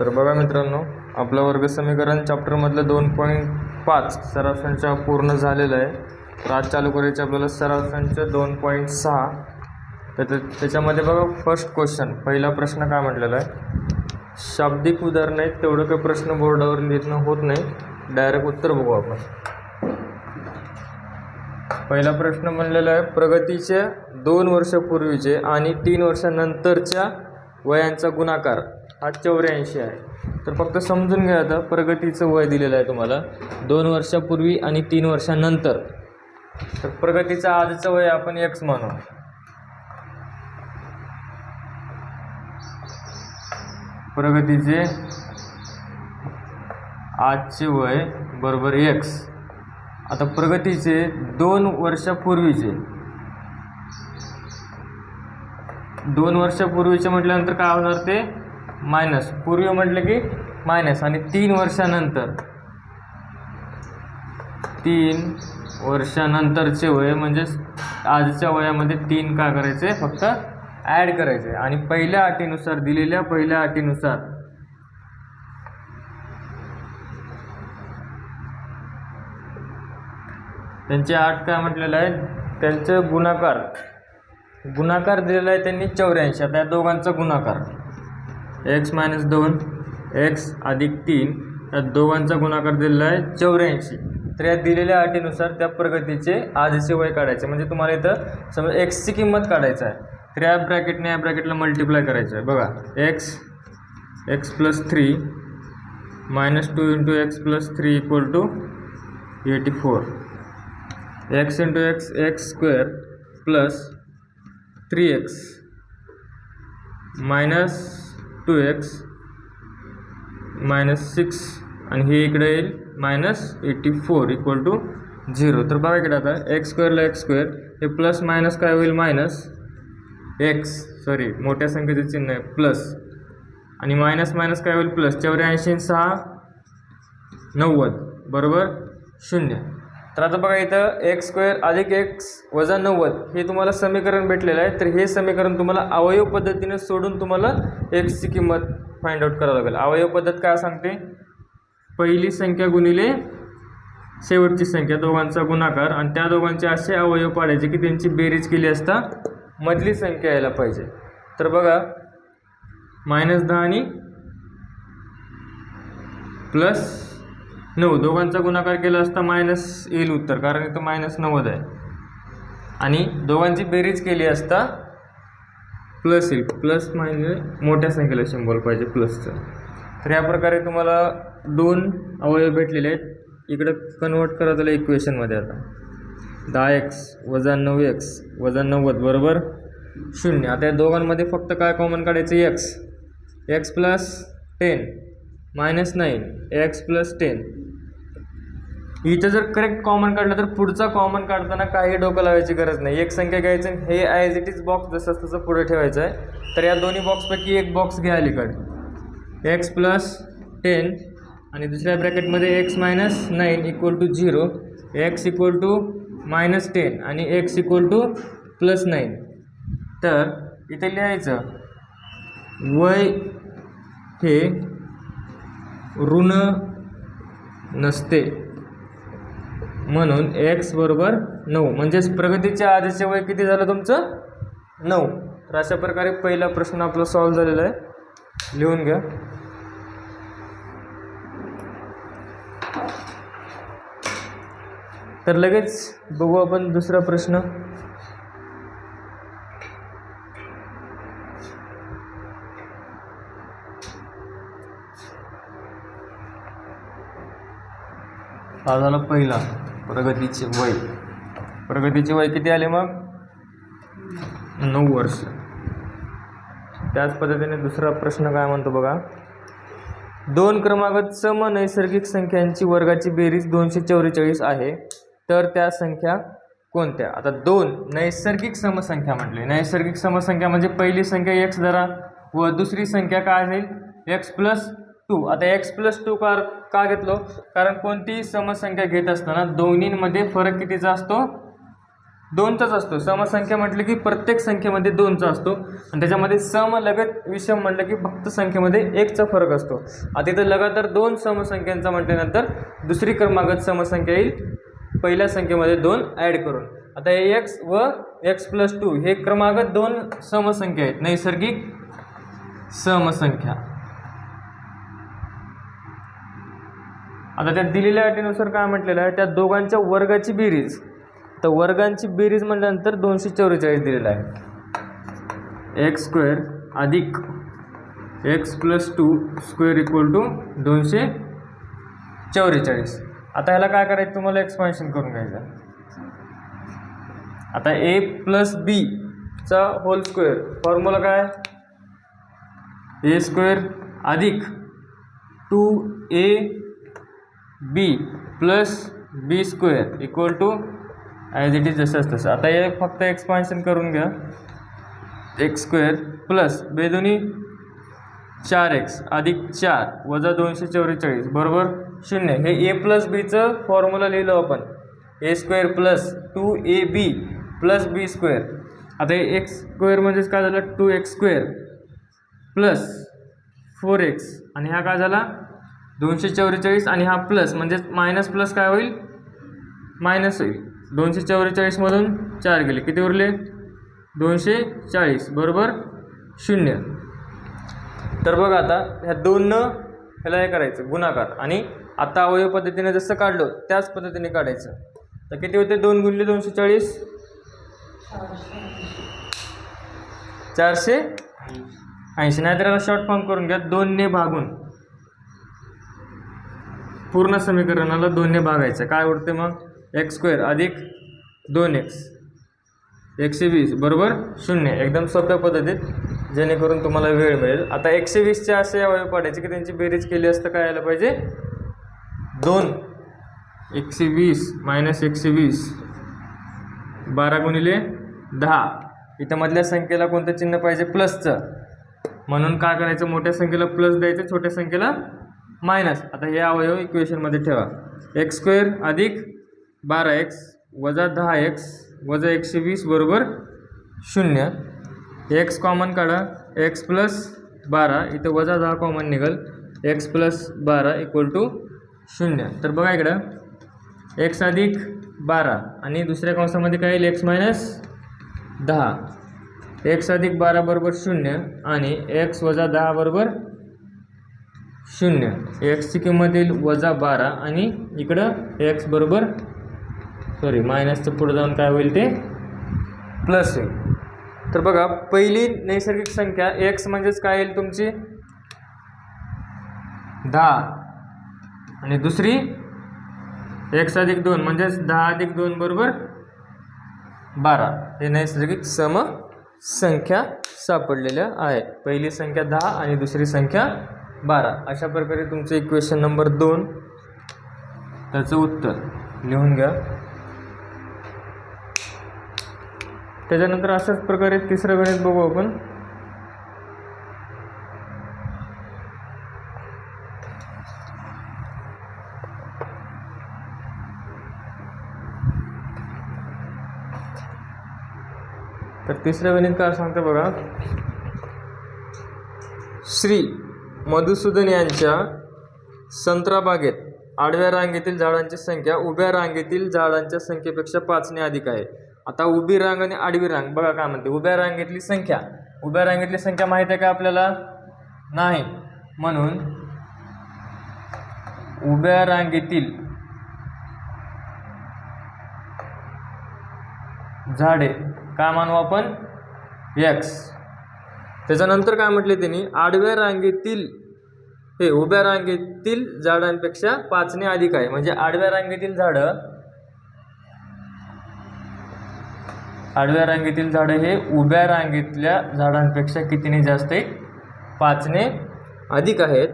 तर बघा मित्रांनो आपलं वर्ग समीकरण चॅप्टरमधलं दोन पॉईंट पाच सराव संच पूर्ण झालेलं आहे. तर आज चालू करायचे आपल्याला सराव संच दोन पॉईंट सहा. तर त्याच्यामध्ये बघा फर्स्ट क्वेश्चन पहिला प्रश्न काय म्हटलेला आहे? शाब्दिक उदाहरणं आहेत तेवढं काही प्रश्न बोर्डावर लिहिणं होत नाही. डायरेक्ट उत्तर बघू आपण. पहिला प्रश्न म्हणलेला आहे प्रगतीचे दोन वर्षापूर्वीचे आणि तीन वर्षानंतरच्या वयांचा गुणाकार. हा चौऱ्याऐंशी आहे. तर फक्त समजून घ्या आता प्रगतीचं वय दिलेलं आहे तुम्हाला. दोन वर्षापूर्वी आणि तीन वर्षानंतर. तर प्रगतीचं आजचं वय आपण एक्स म्हणू प्रगतीचे आजचे वय बरोबर एक्स आता प्रगतीचे दोन वर्षापूर्वीचे. दोन वर्षापूर्वीचे म्हटल्यानंतर काय होणार ते? मायनस. पूर्वी म्हटलं की मायनस. आणि तीन वर्षानंतर. तीन वर्षानंतरचे वय म्हणजेच आजच्या वयामध्ये तीन का करायचे? फक्त ॲड करायचे. आणि पहिल्या अटीनुसार दिलेल्या पहिल्या अटीनुसार. त्यांचे आठ काय म्हटलेलं आहे? त्यांचं गुणाकार. गुणाकार दिलेला आहे त्यांनी चौऱ्याऐंशी. आता या दोघांचा गुणाकार. एक्स मायनस दोन एक्स अधिक तीन या दोघांचा गुणाकार दिलेला आहे चौऱ्याऐंशी. तर या दिलेल्या अटीनुसार त्या प्रगतीचे आधीचे वय काढायचे. म्हणजे तुम्हाला इथं समजा एक्सची किंमत काढायचं आहे. तर या ब्रॅकेटने या ब्रॅकेटला मल्टिप्लाय करायचं आहे. बघा x x plus three minus two into x plus three equal to eighty four x into x x square plus three x minus two x minus six आणि हे इकडे येईल minus eighty four equal to zero. तर बघा इकडे आता x स्क्वेअरला x square हे प्लस मायनस काय होईल? Minus x. सॉरी मोठ्या संख्येचे चिन्ह आहे. प्लस. आणि मायनस मायनस काय होईल? प्लस. चौऱ्याऐंशी सहा नव्वद. बरोबर? शून्य. तर आता बघा इथं एक्स स्क्वेअर अधिक एक्स वजा नव्वद हे तुम्हाला समीकरण भेटलेलं आहे. तर हे समीकरण तुम्हाला अवयव पद्धतीने सोडून तुम्हाला एक्सची किंमत फाइंड आउट करावं लागेल. अवयव पद्धत काय सांगते? पहिली संख्या गुणिले शेवटची संख्या दोघांचा गुणाकार. आणि त्या दोघांचे असे अवयव पाडायचे की त्यांची बेरीज केली असता मधली संख्या यायला पाहिजे. तर बघा मायनस दहा आणि प्लस नऊ दोघांचा गुणाकार केला असता मायनस येईल उत्तर कारण इथं मायनस नव्वद आहे. आणि दोघांची बेरीज केली असता प्लस येईल. प्लस म्हणजे मोठ्या संख्येला शंभर पाहिजे प्लसचं तर या प्रकारे तुम्हाला दोन अवयव भेटलेले आहेत. इकडं कन्वर्ट करा त्याला इक्वेशनमध्ये आता. दहा एक्स वजा नऊ एक्स वजा नव्वद बरोबर? शून्य. आता या दोघांमध्ये फक्त काय कॉमन काढायचं? X x plus ten minus nine x plus ten. इथं जर करेक्ट कॉमन काढलं तर पुढचा कॉमन काढताना काही डोकं लावायची गरज नाही. एक संख्या घ्यायचं आणि हे ॲज इट इज बॉक्स जसं तसं पुढे ठेवायचं आहे. तर या दोन्ही बॉक्सपैकी एक बॉक्स घ्या अलीकडे. एक्स प्लस टेन आणि दुसऱ्या ब्रॅकेटमध्ये x minus nine equal to zero x equal to minus ten आणि x equal to plus nine. तर इथे लिहायचं वय हे ऋण नसते. म्हणून एक्स बरोबर नऊ. म्हणजेच प्रगतीच्या आधीचे वय किती झालं तुमचं? नऊ. तर अशा प्रकारे पहिला प्रश्न आपला सॉल्व झालेला आहे. लिहून घ्या. तर लगेच बघू आपण दुसरा प्रश्न. हा झाला पहिला. प्रगतीचे वय. प्रगतीचे वय किती आले मग? नऊ वर्ष. त्याच पद्धतीने दुसरा प्रश्न काय म्हणतो बघा? दोन क्रमागत सम नैसर्गिक संख्यांची वर्गाची बेरीज दोनशे चौवेचाळीस आहे. तर त्या संख्या कोणत्या? आता दोन नैसर्गिक समसंख्या म्हटले. नैसर्गिक समसंख्या म्हणजे पहिली संख्या एक्स धरा व दुसरी संख्या काय असेल एक्स प्लस टू. आता एक्स प्लस टू का का घेतलो? कारण कोणतीही समसंख्या घेत असताना दोन्हींमध्ये फरक कितीचा असतो? दोनचाच असतो. समसंख्या म्हटलं की प्रत्येक संख्येमध्ये दोनचा असतो. आणि त्याच्यामध्ये सम लगत विषम म्हटलं की फक्त संख्येमध्ये एकचा फरक असतो. आता इथं लगातार दोन समसंख्यांचा म्हटल्यानंतर दुसरी क्रमांकात समसंख्या येईल. पहिल्या संख्येमध्ये दोन ॲड करून. आता हे एक्स व एक्स प्लस टू हे क्रमागत दोन समसंख्या आहेत. नैसर्गिक समसंख्या. आता त्या दिलेल्या अटीनुसार काय म्हटलेलं आहे त्या दोघांच्या वर्गाची बेरीज. तर वर्गांची बेरीज म्हटल्यानंतर दोनशे चौवेचाळीस दिलेलं आहे. एक्स स्क्वेअर अधिक x plus two square equal to दोनशे चौवेचाळीस. आता ह्याला काय करायचं? तुम्हाला एक्सपान्शन करून घ्यायचं आता ए प्लस बीचा होल स्क्वेअर फॉर्म्युला काय? ए स्क्वेअर अधिक two a b plus b square equal to as it is जसंच तसं. आता हे फक्त एक्सपान्शन करून घ्या. एक्स स्क्वेअर प्लस बेदोनी चार एक्स अधिक चार वजा दोनशे चौवेचाळीस बरोबर शून्य. हे ए प्लस बीचं फॉर्म्युला लिहिलं आपण. A square plus two a b plus b square आता हे एक्स स्क्वेअर म्हणजेच काय झालं? Two x square plus four x आणि हा काय झाला? दोनशे चौवेचाळीस आणि हा प्लस म्हणजेच मायनस प्लस काय होईल? मायनस होईल. दोनशे चौवेचाळीसमधून चार गेले. किती उरले? दोनशे चाळीस. बरोबर? शून्य. तर बघा आता ह्या दोननं ह्याला हे करायचं गुणाकार. आणि आता अवयव पद्धतीने जसं काढलं त्याच पद्धतीने काढायचं. तर किती होते? दोन गुणले दोनशे चाळीस? चारशे ऐंशी. नाहीतर याला शॉर्ट फॉर्म करून घ्या. दोनने भागून. पूर्ण समीकरणाला दोनने भागायचं. काय उरते मग? एक्स स्क्वेअर अधिक दोन एक्स एकशे वीस. बरोबर? शून्य. एकदम सोप्या पद्धतीत. जेणेकरून तुम्हाला वेळ मिळेल. आता एकशे वीसचे असे अवयव पाडायचे की त्यांची बेरीज केली असतं काय यायला पाहिजे? दोन. एकशे वीस मायनस एकशे वीस. बारा गुणिले दहा. इथं मधल्या संख्येला कोणतं चिन्ह पाहिजे? प्लसचं. म्हणून काय करायचं? मोठ्या संख्येला प्लस द्यायचं छोट्या संख्येला मायनस. आता हे अवयव इक्वेशनमध्ये ठेवा. एक्स स्क्वेअर अधिक बारा एक्स वजा दहा एक्स वजा एकशे वीस बरोबर शून्य. एक्स कॉमन काढा. एक्स प्लस बारा इथं वजा दहा कॉमन निघल. एक्स प्लस बारा इक्वल टू शून्य. तर बघा इकडं. एक्स अधिक बारा आणि दुसऱ्या कंसामध्ये काय येईल? एक्स मायनस दहा. एक्स अधिक बारा बरोबर शून्य आणि एक्स वजा दहा बरोबर शून्य. एक्सची किंमत येईल वजा बारा आणि इकडं एक्स बरोबर सॉरी मायनसचं पुढं जाऊन काय होईल ते? प्लस होईल. तर बघा पहिली नैसर्गिक संख्या एक्स म्हणजेच काय येईल तुमची? दहा. आणि दुसरी एक्स अधिक दोन म्हणजेच दहा अधिक दोन बरोबर बारा. हे नैसर्गिक सम संख्या सापडलेल्या आहेत. पहिली संख्या दहा आणि दुसरी संख्या बारा. अशा प्रकारे तुमचं इक्वेशन नंबर दोन त्याचं उत्तर लिहून घ्या. त्याच्यानंतर अशाच प्रकारे तिसरं गणित बघू आपण. तर तिसरं गणित काय सांगतं बघा. श्री मधुसूदन यांच्या संत्राबागेत आडव्या रांगेतील झाडांची संख्या उभ्या रांगेतील झाडांच्या संख्येपेक्षा पाचने अधिक आहे. आता उभी रांग आणि आडवी रांग बघा काय म्हणते उभ्या रांगेतली संख्या. उभ्या रांगेतली संख्या माहीत आहे का आपल्याला? नाही. म्हणून उभ्या रांगेतील झाडे काय मानू आपण? यक्स त्याच्यानंतर काय म्हटले त्यांनी? आडव्या रांगेतील हे उभ्या रांगेतील झाडांपेक्षा पाचने अधिक आहे. म्हणजे आडव्या रांगेतील झाडं आडव्या रांगेतील झाडं हे उभ्या रांगेतल्या झाडांपेक्षा कितीने जास्त आहे? पाचने अधिक आहेत.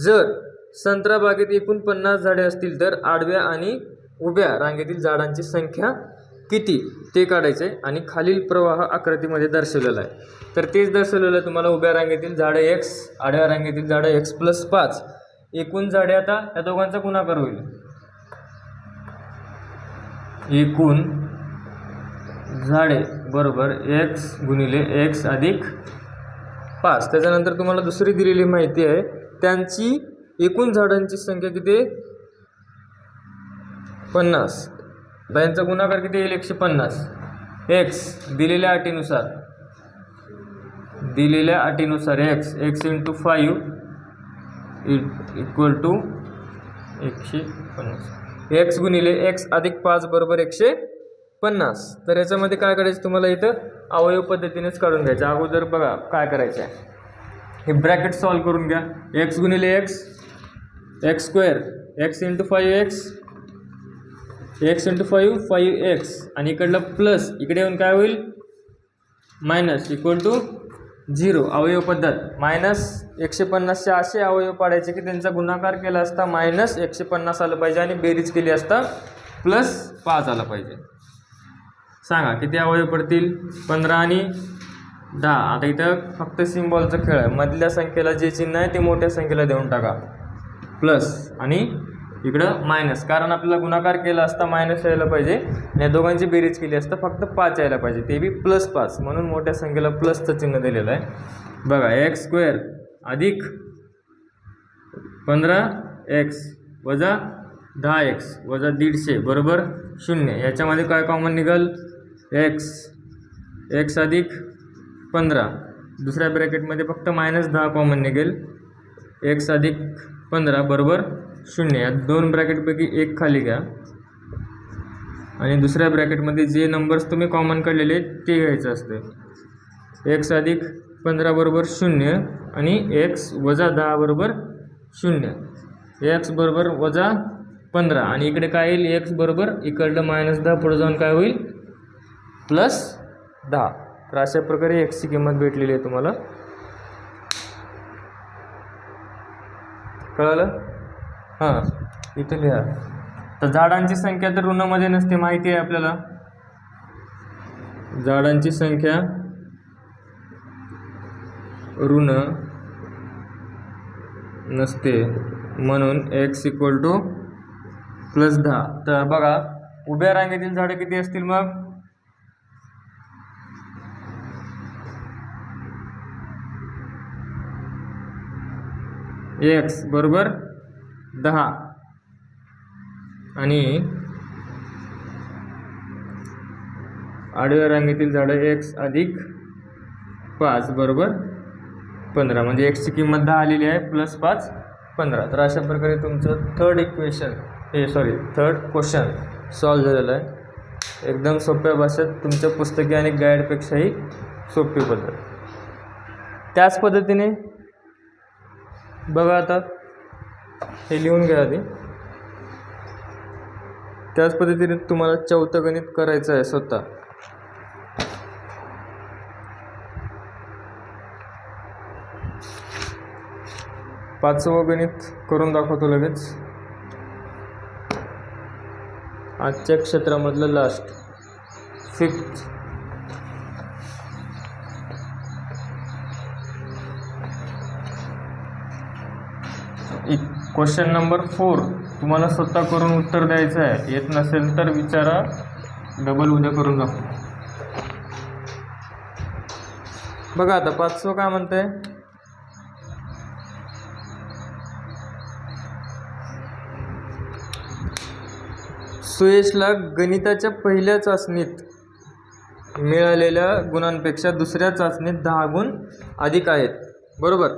जर संत्रा बागेत एकूण पन्नास झाडे असतील तर आडव्या आणि उभ्या रांगेतील झाडांची संख्या किती ते काढायचं आहे आणि खालील प्रवाह आकृतीमध्ये दर्शवलेला आहे. तर तेच दर्शवलेलं आहे तुम्हाला उभ्या रांगेतील झाडं एक्स आडव्या रांगेतील झाडं एक्स प्लस पाच. एकूण झाडे आता या दोघांचा गुणाकार होईल. एकूण झाडे बरोबर एक्स गुणिले एक्स अधिक पाच. त्याच्यानंतर तुम्हाला दुसरी दिलेली माहिती आहे. त्यांची एकूण झाडांची संख्या किती? पन्नास. आता यांचा गुणाकार किती येईल? एकशे पन्नास. एक्स दिलेल्या अटीनुसार. दिलेल्या अटीनुसार x x into five equal to एकशे पन्नास. एक्स गुणिले एक्स अधिक पाच बरोबर एकशे पन्नास. तर याच्यामध्ये काय करायचं तुम्हाला इथं? अवयव पद्धतीनेच काढून घ्यायचं. अगोदर बघा काय करायचं आहे. हे ब्रॅकेट सॉल्व करून घ्या. एक्स गुणिले x x square x into five x x into five five x आणि इकडलं प्लस इकडे येऊन काय होईल? मायनस इक्वल टू झिरो अवयव पद्धत. मायनस एकशे पन्नासचे असे अवयव पाडायचे की त्यांचा गुणाकार केला असता मायनस एकशे पन्नास आलं पाहिजे आणि बेरीज केली असता प्लस पाच आलं पाहिजे. सांगा किती अवयव पडतील? पंधरा आणि दहा. आता इथं फक्त सिम्बॉलचा खेळ आहे. मधल्या संख्येला जे चिन्ह आहे ते मोठ्या संख्येला देऊन टाका. प्लस आणि इकडं मायनस कारण आपल्याला गुणाकार केला असता मायनस यायला पाहिजे. आणि या दोघांची बेरीज केली असता फक्त पाच यायला पाहिजे. ते बी प्लस पाच. म्हणून मोठ्या संख्येला प्लसचं चिन्ह दिलेलं आहे. बघा एक्स स्क्वेअर अधिक पंधरा एक्स वजा दहा एक्स वजा दीडशे बरोबर शून्य. याच्यामध्ये काय कॉमन निघाल? एक्स एक्स अधिक पंधरा. दुसऱ्या ब्रॅकेटमध्ये फक्त मायनस दहा कॉमन निघेल. एक्स अधिक पंधरा बरोबर शून्य या दोन ब्रॅकेटपैकी एक खाली घ्या. आणि दुसऱ्या ब्रॅकेटमध्ये जे नंबर्स तुम्ही कॉमन काढलेले आहेत ते घ्यायचं असते एक्स अधिक पंधरा बरोबर शून्य आणि एक्स वजा दहा बरोबर शून्य. एक्स बरोबर वजा पंधरा. आणि इकडे काय येईल? एक्स बरोबर इकडलं मायनस दहा पुढे जाऊन काय होईल? प्लस दहा. तर अशा प्रकारे एक्सची किंमत भेटलेली आहे तुम्हाला. कळालं? हां इथं लिहा. तर झाडांची संख्या तर ऋणामध्ये नसते माहिती आहे आपल्याला. झाडांची संख्या ऋण नसते म्हणून एक्स इक्वल टू प्लस दहा. तर बघा उभ्या रांगेतील झाडं किती असतील मग? एक्स बरोबर? दहा. आणि आडव्या रांगेतील झाडं एक्स अधिक पाच बरोबर पंधरा. म्हणजे एक्सची किंमत दहा आलेली आहे प्लस पाच पंधरा. तर अशा प्रकारे तुमचं थर्ड इक्वेशन हे सॉरी थर्ड क्वेश्चन सॉल्व झालेलं आहे. एकदम सोप्या भाषेत तुमच्या पुस्तके आणि गाईडपेक्षाही सोपी पद्धत. त्याच पद्धतीने बघा आता. हे लिहून घ्या आधी. त्याच पद्धतीने तुम्हाला चौथं गणित करायचं आहे स्वतः. पाचवं गणित करून दाखवतो लगेच. आजच्या क्षेत्रामधलं last fifth question number four तुम्हाला स्वतः करून उत्तर द्यायचं आहे. येत नसेल तर विचारा. डबल उद्या करून दाखवू. बघा आता पाचवं काय म्हणते सुयशला गणिताच्या पहिल्या चाचणीत मिळालेल्या गुणांपेक्षा दुसऱ्या चाचणीत दहा गुण अधिक आहेत. बरोबर?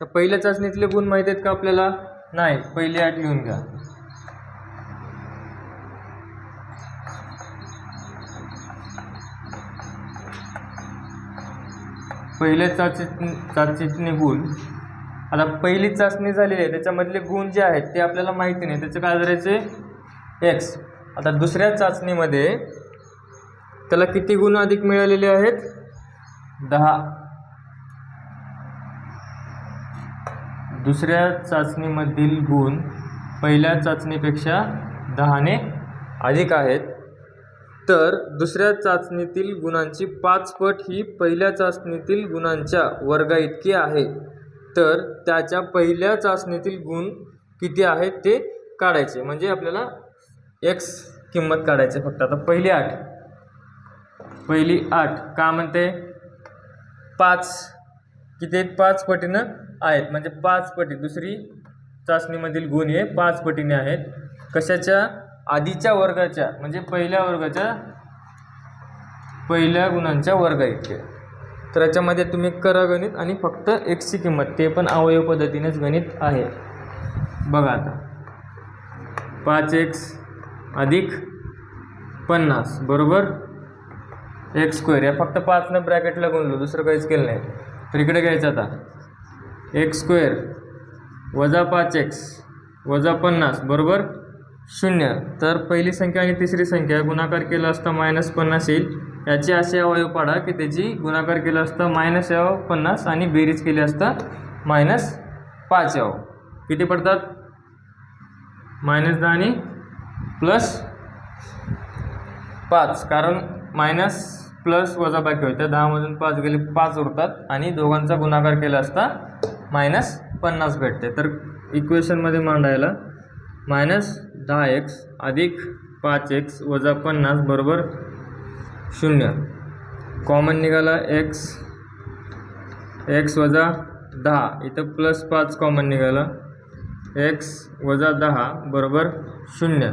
तर पहिल्या चाचणीतले गुण माहीत आहेत का आपल्याला? नाही पहिली आठ लिहून घ्या. पहिले चाचणी गुण. आता पहिली चाचणी झालेली आहे त्याच्यामधले गुण जे आहेत ते आपल्याला माहिती नाही. त्याचे काय करायचे एक्स आता दुसऱ्या चाचणीमध्ये त्याला किती गुण अधिक मिळालेले आहेत? दहा. दुसऱ्या चाचणीमधील गुण पहिल्या चाचणीपेक्षा दहाने अधिक आहेत. तर दुसऱ्या चाचणीतील गुणांची पाच पट ही पहिल्या चाचणीतील गुणांच्या वर्गा इतकी आहे. तर त्याच्या पहिल्या चाचणीतील गुण किती आहेत ते काढायचे. म्हणजे आपल्याला एक्स किंमत काढायची फक्त. आता पहिली आठ. पहिली आठ का म्हणते? पाच. की ते पाच पटीनं आहेत. म्हणजे पाच पटी. दुसरी चाचणीमधील गुण हे पाच पटीने आहेत. कशाच्या? आधीच्या वर्गाच्या. म्हणजे पहिल्या वर्गाच्या पहिल्या गुणांच्या वर्गा इतके तर याच्यामध्ये तुम्ही करा गणित आणि फक्त एक्सची किंमत. ते पण अवयव पद्धतीनेच गणित आहे. बघा आता. पाच एक्स अधिक पन्नास. बरोबर? X square. या फक्त पाचनं ब्रॅकेटला गुणलो. दुसरं काहीच केलं नाही. तर इकडे घ्यायचं आता. एक्स स्क्वेअर वजा पाच एक्स वजा पन्नास बरोबर? शून्य. तर पहिली संख्या आणि तिसरी संख्या गुणाकार केला असता मायनस पन्नास येईल. याची असे अवयव पाडा की त्याची गुणाकार केला असता मायनस यावं पन्नास आणि बेरीज केली असता मायनस पाच यावं किती पडतात? मायनस दहा आणि प्लस पाच. कारण मायनस प्लस वजा होते होत्या दहामधून पाच गेले पाच उरतात. आणि दोघांचा गुणाकार केला असता मायनस पन्नास भेटते. तर इक्वेशनमध्ये मांडायला मायनस दहा एक्स अधिक पाच एक्स वजा पन्नास बरोबर शून्य. कॉमन निघाला एक्स एक्स वजा दहा. इथं प्लस पाच कॉमन निघाला. एक्स वजा दहा बरोबर शून्य.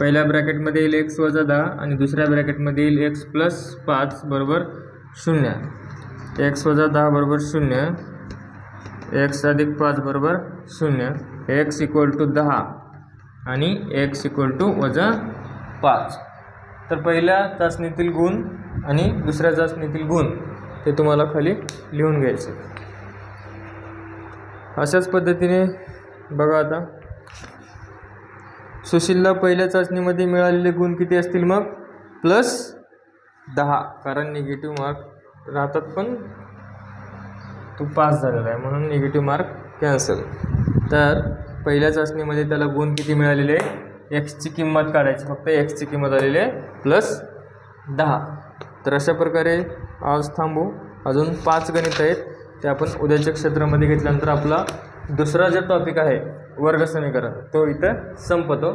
पहिल्या ब्रॅकेटमध्ये येईल एक्स वजा दहा आणि दुसऱ्या ब्रॅकेटमध्ये येईल एक्स प्लस पाच बरोबर शून्य. एक्स वजा दहा बरोबर शून्य. एक्स अधिक पाच बरोबर शून्य. एक्स इक्वल टू दहा आणि एक्स इक्वल टू वजा पाच. तर पहिल्या चाचणीतील गुण आणि दुसऱ्या चाचणीतील गुण ते तुम्हाला खाली लिहून घ्यायचे. अशाच पद्धतीने बघा आता. सुशीलला पहिल्या चाचणीमध्ये मिळालेले गुण किती असतील मग? प्लस दहा. कारण निगेटिव्ह मार्क राहतात पण तो पास झालेला आहे म्हणून निगेटिव्ह मार्क कॅन्सल तर पहिल्या चाचणीमध्ये त्याला गुण किती मिळालेले? आहे एक्सची किंमत काढायची. फक्त एक्सची किंमत आलेली आहे. प्लस दहा. तर अशा प्रकारे आज थांबू. अजून पाच गणित आहेत. ते आपण उद्याच्या क्षेत्रामध्ये घेतल्यानंतर आपला दुसरा जो टॉपिक आहे वर्गसमीकरण तो इथं संपतो.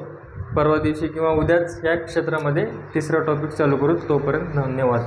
परवा दिवशी किंवा उद्याच या क्षेत्रामध्ये तिसरा टॉपिक चालू करू तोपर्यंत धन्यवाद.